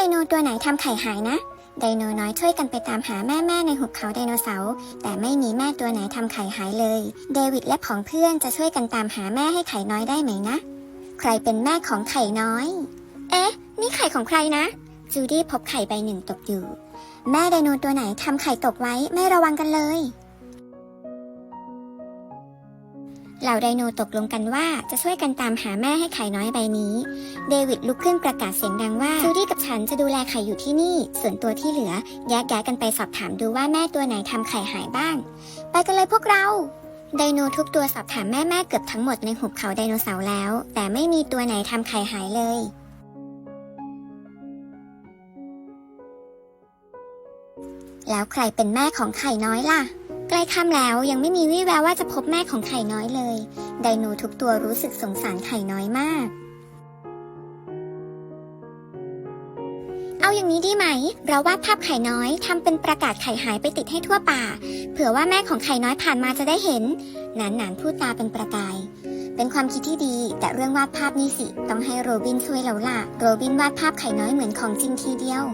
ไดโนตัวไหนทำไข่หายนะ ไดโนน้อยช่วยกันไปตามหาแม่แม่ในหุบเขาไดโนเสาร์แต่ไม่มีแม่ตัวไหนทำไข่หายเลย เดวิดและผองเพื่อนจะช่วยกันตามหาแม่ให้ไข่น้อยได้ไหมนะ ใครเป็นแม่ของไข่น้อย เอ๊ะ นี่ไข่ของใครนะ จูดี้พบไข่ใบหนึ่งตกอยู่ แม่ไดโนตัวไหนทำไข่ตกไว้ไม่ระวังกันเลย เหล่าไดโนตกลงกันว่าจะช่วยกันตามหาแม่ให้ไข่น้อยใบนี้ เดวิดลุกขึ้นประกาศเสียงดังว่าจูดี้กับฉันจะดูแลไข่อยู่ที่นี่ ส่วนตัวที่เหลือแยกย้ายกันไปสอบถามดูว่าแม่ตัวไหนทำไข่หายบ้าง ไปกันเลยพวกเราไดโนทุกตัวสอบถามแม่แม่เกือบทั้งหมดในหุบเขาไดโนเสาร์แล้ว แต่ไม่มีตัวไหนทำไข่หายเลย แล้วใครเป็นแม่ของไข่น้อยล่ะ ใกล้ค่ำแล้วยังไม่มีวี่แววว่าจะพบแม่ของไข่น้อยเลย ไดโนทุกตัวรู้สึกสงสารไข่น้อยมาก เอาอย่างนี้ดีไหม เราวาดภาพไข่น้อยทำเป็นประกาศไข่หายไปติดให้ทั่วป่า เผื่อว่าแม่ของไข่น้อยผ่านมาจะได้เห็น หนานหนานพูดตาเป็นประกาย เป็นความคิดที่ดี แต่เรื่องวาดภาพนี่สิ ต้องให้โรบินช่วยเราล่ะ โรบินวาดภาพไข่น้อยเหมือนของจริงทีเดียว